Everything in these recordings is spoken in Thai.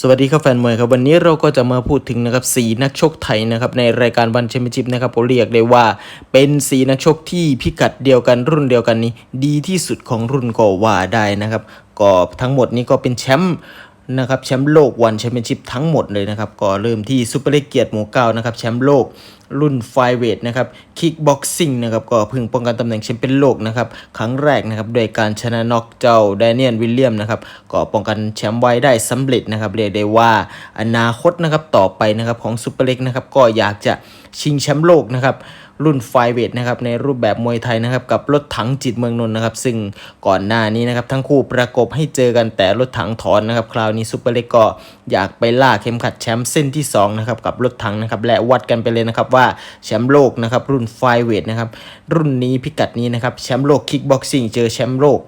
สวัสดีครับแฟนมวยครับวันนี้เราก็จะมาพูดถึงนะครับสีนักชกไทยนะครับในรายการวันแชมเปี้ยนชิพนะครับผมเรียกได้ว่าเป็นสีนักชกที่พิกัดเดียวกันรุ่นเดียวกันนี้ ดีที่สุดของรุ่นก็ว่าได้นะครับก็ทั้งหมดนี้ก็เป็นแชมป์ นะครับแชมป์โลกวันแชมเปี้ยนชิพทั้งหมดเลยนะครับก็เริ่มที่ซูเปอร์เลกเกียรติหมู่เก้านะครับแชมป์โลกรุ่นไฟเวทนะครับคิกบ็อกซิ่งนะครับก็พิ่งป้องกันตำแหน่งแชมป์เป็นโลกนะครับครั้งแรกนะครับโดยการชนะน็อกเจ้าแดเนียลวิลเลียมนะครับก็ป้องกันแชมป์ไว้ได้สำเร็จนะครับเรียกได้ว่าอนาคตนะครับต่อไปนะครับของซูเปอร์เล็กนะครับก็อยากจะชิงแชมป์โลกนะครับ รุ่นไฟเวทนะครับในรูปแบบมวยไทยนะครับกับรถถังจิตเมืองนนท์นะครับ ซึ่งก่อนหน้านี้นะครับทั้งคู่ประกบให้เจอกันแต่รถถังถอนนะครับ คราวนี้ซูเปอร์เล็กก็อยากไปล่าเข็มขัดแชมป์เส้นที่สองนะครับกับรถถังนะครับและวัดกันไปเลยนะครับว่าแชมป์โลกนะครับรุ่นไฟเวทนะครับรุ่นนี้พิกัดนี้นะครับแชมป์โลกคิกบ็อกซิ่งเจอแชมป์โลก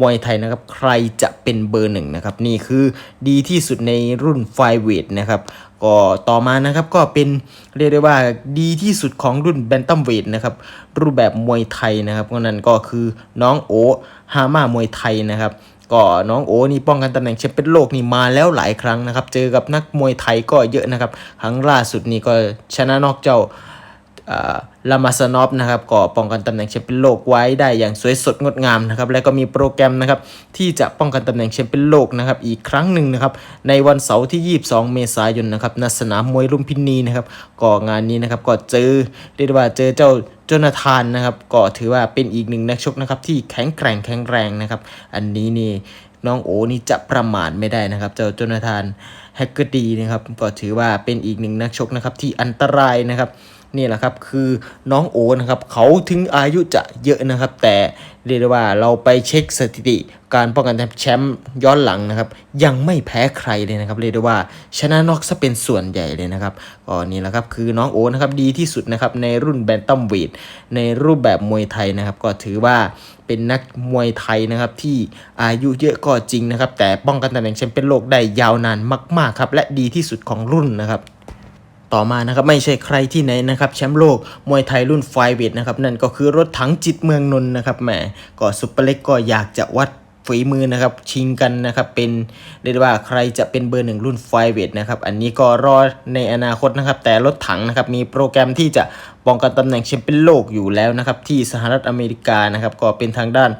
มวยไทยนะครับ ใครจะเป็นเบอร์หนึ่งนะครับ นี่คือดีที่สุดในรุ่นไฟเวทนะครับ ก็ต่อมานะครับก็เป็นเรียกได้ว่าดีที่สุดของรุ่นแบนตัมเวทนะครับ รูปแบบมวยไทยนะครับก็นั่นก็คือน้องโอฮามามวยไทยนะครับก็น้องโอนี่ป้องกันตำแหน่งแชมป์เป็นโลกนี่มาแล้วหลายครั้งนะครับ เจอกับนักมวยไทยก็เยอะนะครับ ครั้งล่าสุดนี่ก็ชนะนอกเจ้า ลามาสนอฟนะครับก็ป้องกันตำแหน่งแชมป์เป็นโลกไว้ได้อย่างสวยสดงดงามนะครับและก็มีโปรแกรมนะครับที่จะป้องกันตำแหน่งแชมป์เป็นโลกนะครับอีกครั้งหนึ่งนะครับในวันเสาร์ที่ 22 เมษายนนะครับณสนามมวยลุมพินีนะครับก็งานนี้นะครับก็เจอเรียกว่าเจอเจ้าโจนาธานนะครับก็ถือว่าเป็นอีกหนึ่งนักชกนะครับที่แข็งแกร่งแข็งแรงนะครับอันนี้นี่น้องโอนี่จะประมาทไม่ได้นะครับ เจ้าโจนาธานแฮกเกอร์ดีนะครับก็ถือว่าเป็นอีกหนึ่งนักชกนะครับที่อันตรายนะครับ นี่แหละครับคือน้องโอนะครับเขาถึงอายุจะเยอะนะครับ แต่เรียกได้ว่าเราไปเช็คสถิติการป้องกันแชมป์ย้อนหลังนะครับ ยังไม่แพ้ใครเลยนะครับ เรียกได้ว่าชนะน็อกซะเป็นส่วนใหญ่เลยนะครับก็นี่แหละครับคือน้องโอนะครับดีที่สุดนะครับในรุ่นแบนตัมเวทในรูปแบบมวยไทยนะครับ ก็ถือว่าเป็นนักมวยไทยนะครับที่อายุเยอะก็จริงนะครับ แต่ป้องกันตำแหน่งแชมป์เป็นโลกได้ยาวนานมาก ๆ ครับ และดีที่สุดของรุ่นนะครับ ต่อมานะครับไม่ใช่ใครที่ไหนนะครับแชมป์โลกมวยไทยรุ่นไฟเวทนะครับนั่นก็คือรถถังจิตเมืองนนท์นะครับแหมก็ซุปเปอร์เล็กก็อยากจะวัดฝีมือนะครับชิงกันนะครับเป็นเรียกว่าใครจะเป็นเบอร์หนึ่งรุ่นไฟเวทนะครับอันนี้ก็รอในอนาคตนะครับแต่รถถังนะครับมีโปรแกรมที่จะป้องกันตำแหน่งแชมป์เป็นโลกอยู่แล้วนะครับที่สหรัฐอเมริกานะครับก็เป็นทางด้าน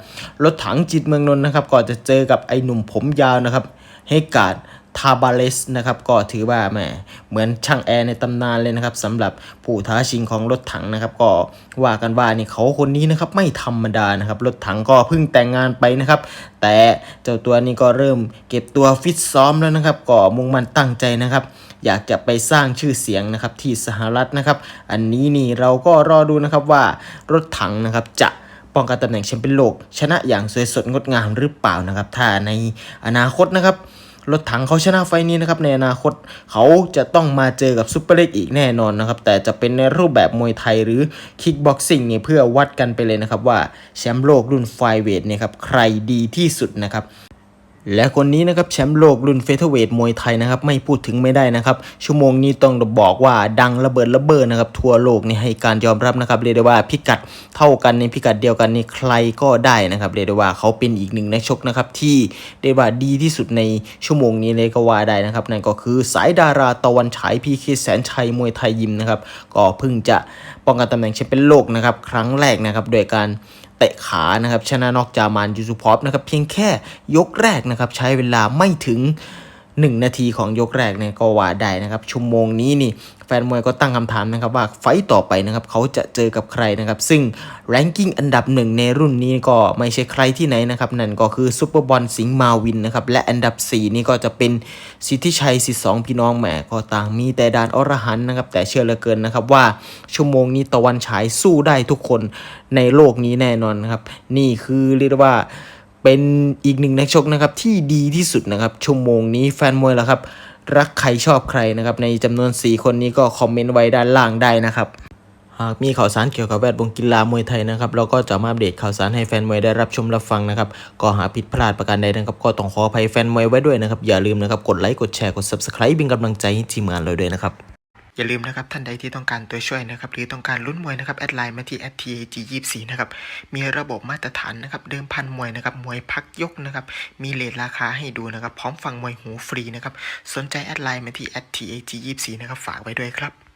รถถังจิตเมืองนนท์นะครับก็จะเจอกับไอ้หนุ่มผมยาวนะครับเฮกาด ทาบาเลสนะครับก็ถือว่าแหมเหมือนช่างแอร์ในตำนานเลยนะครับสำหรับผู้ท้าชิงของรถถังนะครับ ก็ว่ากันว่านี่เขาคนนี้นะครับไม่ธรรมดานะครับรถถังก็เพิ่งแต่งงานไปนะครับ แต่เจ้าตัวนี้ก็เริ่มเก็บตัวฟิตซ้อมแล้วนะครับ ก็มุ่งมั่นตั้งใจนะครับอยากจะไปสร้างชื่อเสียงนะครับที่สหรัฐนะครับ อันนี้นี่เราก็รอดูนะครับว่ารถถังนะครับจะป้องกันตำแหน่งแชมป์เป็นโลก ชนะอย่างสวยสดงดงามหรือเปล่านะครับ ถ้าในอนาคตนะครับ รถถังเขาชนะไฟล์นี้นะครับในอนาคตเขาจะต้องมาเจอกับซุปเปอร์เล็กอีกแน่นอนนะครับ แต่จะเป็นในรูปแบบมวยไทยหรือคิกบ็อกซิ่งเนี่ยเพื่อวัดกันไปเลยนะครับว่าแชมป์โลกรุ่นไฟเวทเนี่ยครับใครดีที่สุดนะครับ และคนนี้นะครับแชมป์โลกรุ่นเฟเธอร์เวทมวยไทยนะครับไม่พูดถึงไม่ได้นะครับ ชั่วโมงนี้ต้องบอกว่าดังระเบิดระเบ้อนะครับ ทั่วโลกนี่ให้การยอมรับนะครับเรียกได้ว่าพิกัดเท่ากันในพิกัดเดียวกันนี่ใครก็ได้นะครับเรียกได้ว่าเขาเป็นอีกหนึ่งนักชกนะครับที่เรียกว่าดีที่สุดในชั่วโมงนี้เลยก็ว่าได้นะครับนั่นก็คือสายดาราตะวันฉายพีเคแสนชัยมวยไทยยิมนะครับก็เพิ่งจะป้องกันตำแหน่งแชมป์เป็นโลกนะครับครั้งแรกนะครับโดยการ เตะขานะครับชนะนอกจามานยูซุพอฟนะครับเพียงแค่ยกแรกนะครับใช้เวลาไม่ถึง 1 นาทีของยกแรกเนี่ยก็ว่าได้นะครับชั่วโมงนี้นี่ ฟนมวยก็ตั้งคำถามนะครับว่าไฟต์ต่อไปนะครับเขาจะเจอกับใครนะครับซึ่งแรงกิ้งอันดับหนึ่งในรุ่นนี้ก็ไม่ใช่ใครที่ไหนนะครับนั่นก็คือซุปเปอร์บอลสิงห์มาวินนะครับและอันดับ 4 นี่ก็จะเป็นสิทธิชัยสิทธิสองพี่น้องแหมก็ต่างมีแต่ดานอรหันนะครับแต่เชื่อเหลือเกินนะครับว่าชั่วโมงนี้ตะวันฉายสู้ได้ทุกคนในโลกนี้แน่นอนนครับนี่คือเรียกว่าเป็นอีกหนึ่งนักชกนะครับที่ดีที่สุดนะครับชั่วโมงนี้แฟนมวยแล้วครับ รักใครชอบใครนะครับ ในจำนวน 4 คนนี้ก็คอมเมนต์ไว้ด้านล่างได้นะครับ หากมีข่าวสารเกี่ยวกับแวดวงกีฬามวยไทยนะครับ เราก็จะมาอัปเดตข่าวสารให้แฟนมวยได้รับชมรับฟังนะครับ ก็หาผิดพลาดประการใดนะครับ ก็ต้องขออภัยแฟนมวยไว้ด้วยนะครับ อย่าลืมนะครับ กดไลค์ กดแชร์ กด subscribe เป็นกำลังใจให้ทีมงานเราด้วยนะครับ อย่าลืมนะครับท่านใดที่ต้องการตัวช่วยนะครับหรือต้องการลุ้นมวยนะครับแอดไลน์มาที่ @tag24 นะครับมีระบบมาตรฐานนะครับเดิมพันมวยนะครับมวยพักยกนะครับมีเลทราคาให้ดูนะครับพร้อมฟังมวยหูฟรีนะครับสนใจแอดไลน์มาที่ @tag24 นะครับฝากไว้ด้วยครับ